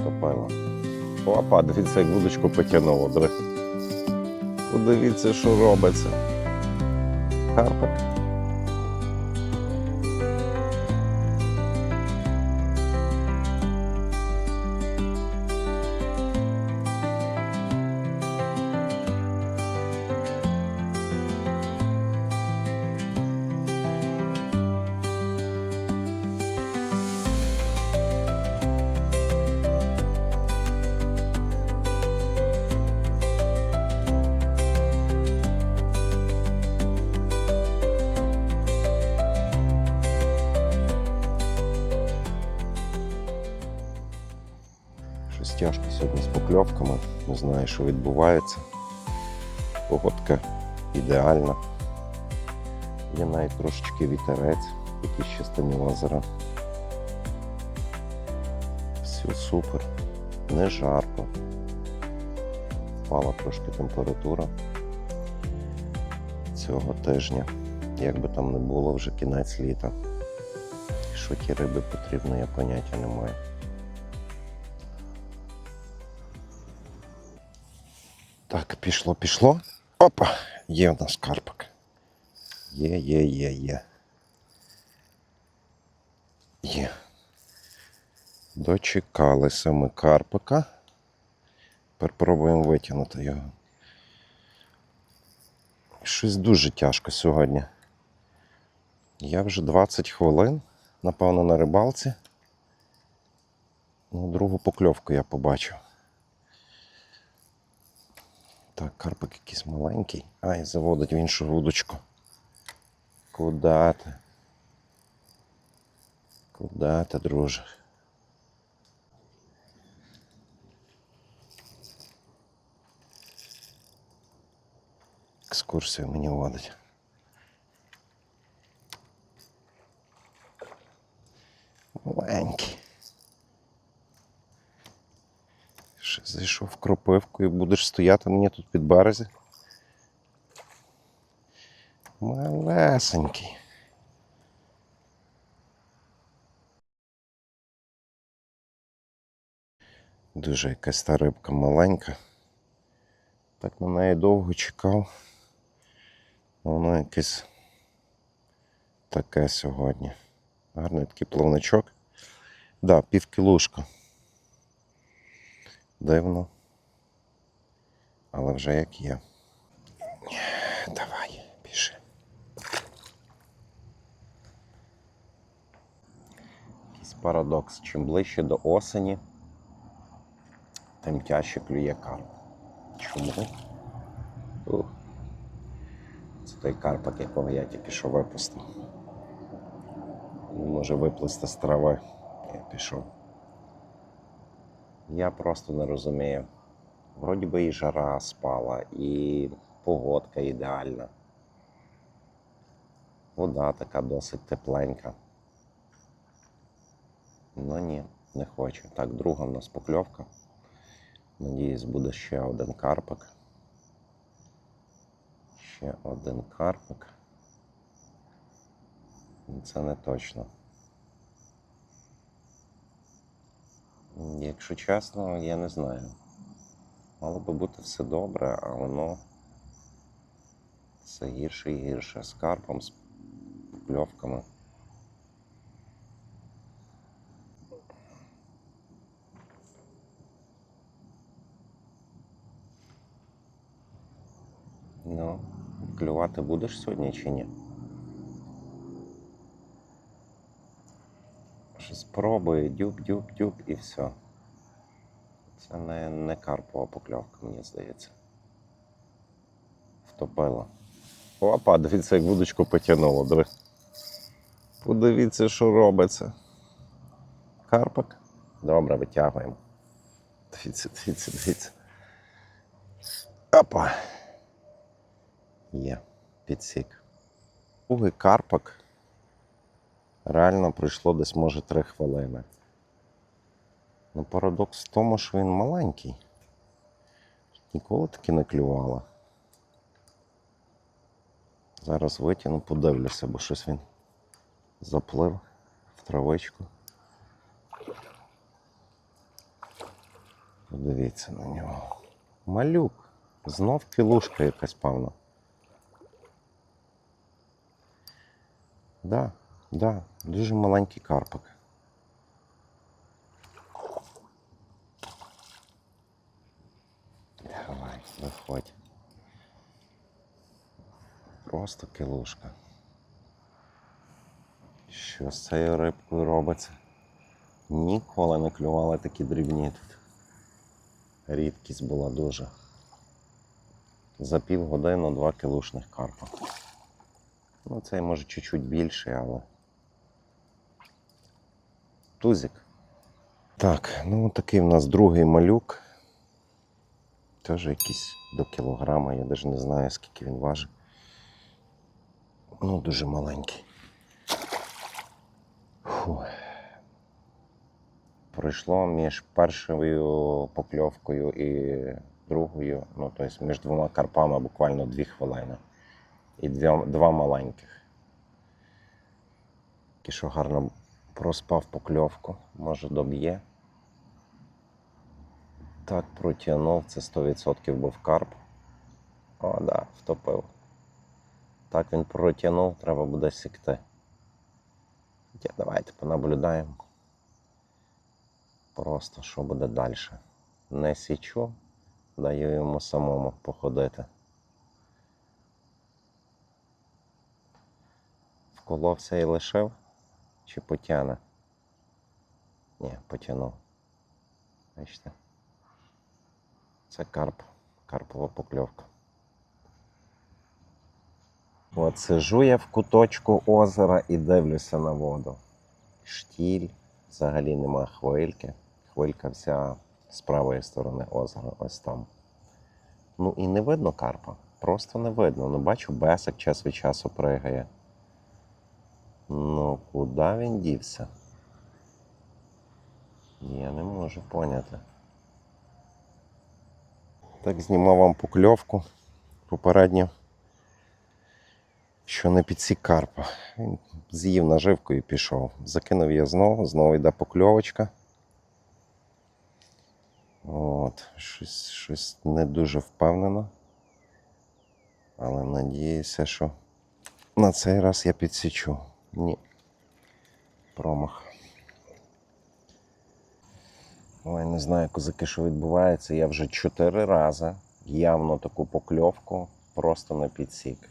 Втопило. Опа, дивіться, як вудочку потягнуло. Диви. Подивіться, що робиться. Карпик. Тяжко сьогодні з покльовками. Не знаю, що відбувається. Погодка ідеальна. Є навіть трошечки вітерець, якісь частині озера. Все супер. Не жарко. Впала трошки температура цього тижня. Як би там не було, вже кінець літа. Що ті риби потрібно, я поняття не маю. Так, пішло, пішло. Опа! Є в нас карпик. Є, є, є, є. Є. Дочекалися ми карпика. Тепер пробуємо витягнути його. Щось дуже тяжко сьогодні. Я вже 20 хвилин, напевно, на рибалці. Ну, другу покльовку я побачив. Так, карпик якийсь маленький. Ай, заводить в іншу вудочку. Куда ти? Куда ти, друже? Екскурсію мені водить. Маленький. Зайшов в кропивку і будеш стояти мені тут під березі. Малесенький. Дуже якась та рибка маленька. Так на неї довго чекав. Воно якесь таке сьогодні. Гарний такий плавничок. Да, півкілушка. Дивно. Але вже як є. Давай, піши. Якийсь парадокс. Чим ближче до осені, тим тяжче клює карп. Чому? Ух. Це той карпак, якого я тільки що випустив. Він може виплисти з трави. Я пішов. Я просто не розумію. Вроді би і жара спала, і погодка ідеальна. Вода така досить тепленька. Ну ні, не хочу. Так, друга в нас покльовка. Надіюсь, буде ще один карпик. Ще один карпик. Це не точно. Якщо чесно, я не знаю. Мало би бути все добре, а воно все гірше і гірше. З карпом, з покльовками. Ну, клювати будеш сьогодні чи ні? Щось пробую, дюб, дюб, дюб і все. Це не, не карпова покльовка, мені здається. Втопило. Опа, дивіться, як вудочку потягнуло. Диви. Подивіться, що робиться. Карпик? Добре, витягуємо. Дивіться, дивіться, дивіться. Опа. Є, підсік. Другий карпик. Реально пройшло десь, може, три хвилини. Ну, парадокс в тому, що він маленький. Ніколи таки не клювало. Зараз витягну, подивлюся, бо щось він заплив в травичку. Подивіться на нього. Малюк. Знов кілушка якась певна. Да, да, дуже маленький карпик. Давай. Просто кілушка. Що з цією рибкою робиться? Ніколи не клювали такі дрібні тут. Рідкість була дуже. За півгодини два кілушних карпа. Ну, цей може чуть-чуть більший, але. Тузик. Так, ну такий в нас другий малюк. Теж якийсь до кілограма, я навіть не знаю, скільки він важить. Ну, дуже маленький. Фу. Пройшло між першою покльовкою і другою, ну, тобто між двома карпами буквально дві хвилини. І дві, два маленьких. Що гарно проспав покльовку, може доб'є. Так, протягнув, це 100% був карп. О, да, втопив. Так він протягнув, треба буде сікти. Хоча давайте понаблюдаємо. Просто що буде далі. Не січу, даю йому самому походити. Вколовся і лишив? Чи потягне? Ні, потягнув. Бачите? Це карп, карпова покльовка. От сижу я в куточку озера і дивлюся на воду. Штіль, взагалі нема хвильки. Хвилька вся з правої сторони озера, ось там. Ну і не видно карпа. Просто не видно. Ну бачу, бесик час від часу пригає. Ну, куди він дівся? Я не можу поняти. Так, знімав вам покльовку попередньо, що не підсік карпа. Він з'їв наживку і пішов. Закинув я знову, знову йде покльовочка. От, щось, щось не дуже впевнено. Але надіюся, що на цей раз я підсічу. Ні. Промах. Ой, не знаю, козаки, що відбувається. Я вже чотири рази явно таку покльовку просто не підсік.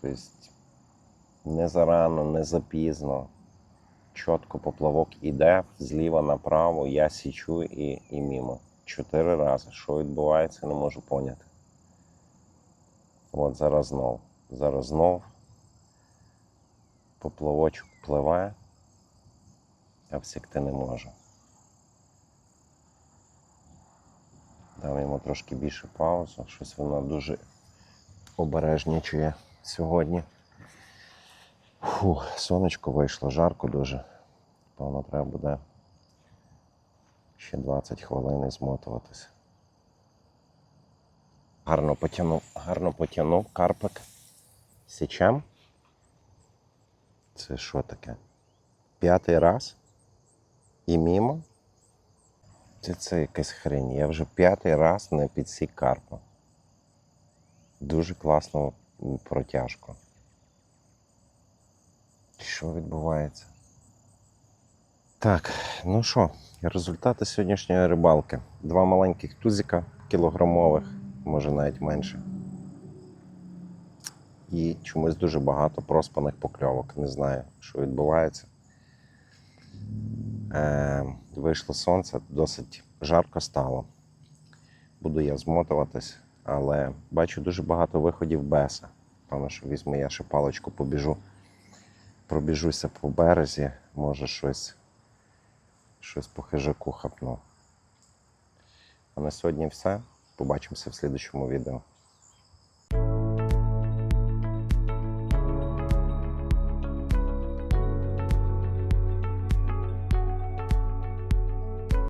Тобто не зарано, не запізно. Чітко поплавок іде зліва направо, я січу і, і мімо. Чотири рази. Що відбувається, не можу поняти. От зараз знов. Зараз знов поплавочок пливе, а всікти не може. Дам йому трошки більше паузу, щось вона дуже обережнічує сьогодні. Фу, сонечко вийшло, жарко дуже. Певно, треба буде ще 20 хвилин змотуватися. Гарно потягнув, гарно потягнув карпик. Січем. Це що таке? П'ятий раз? І мімо? Це, це якась хрень. Я вже п'ятий раз не підсік карпа. Дуже класно протяжко. Що відбувається? Так, ну що, результати сьогоднішньої рибалки. Два маленьких тузика кілограмових, може навіть менше. І чомусь дуже багато проспаних покльовок. Не знаю, що відбувається. Е, вийшло сонце, досить жарко стало. Буду я змотуватись, але бачу дуже багато виходів беса. Певно, що візьму я ще паличку, побіжу, пробіжуся по березі, може щось, щось по хижаку хапну. А на сьогодні все. Побачимося в слідчому відео.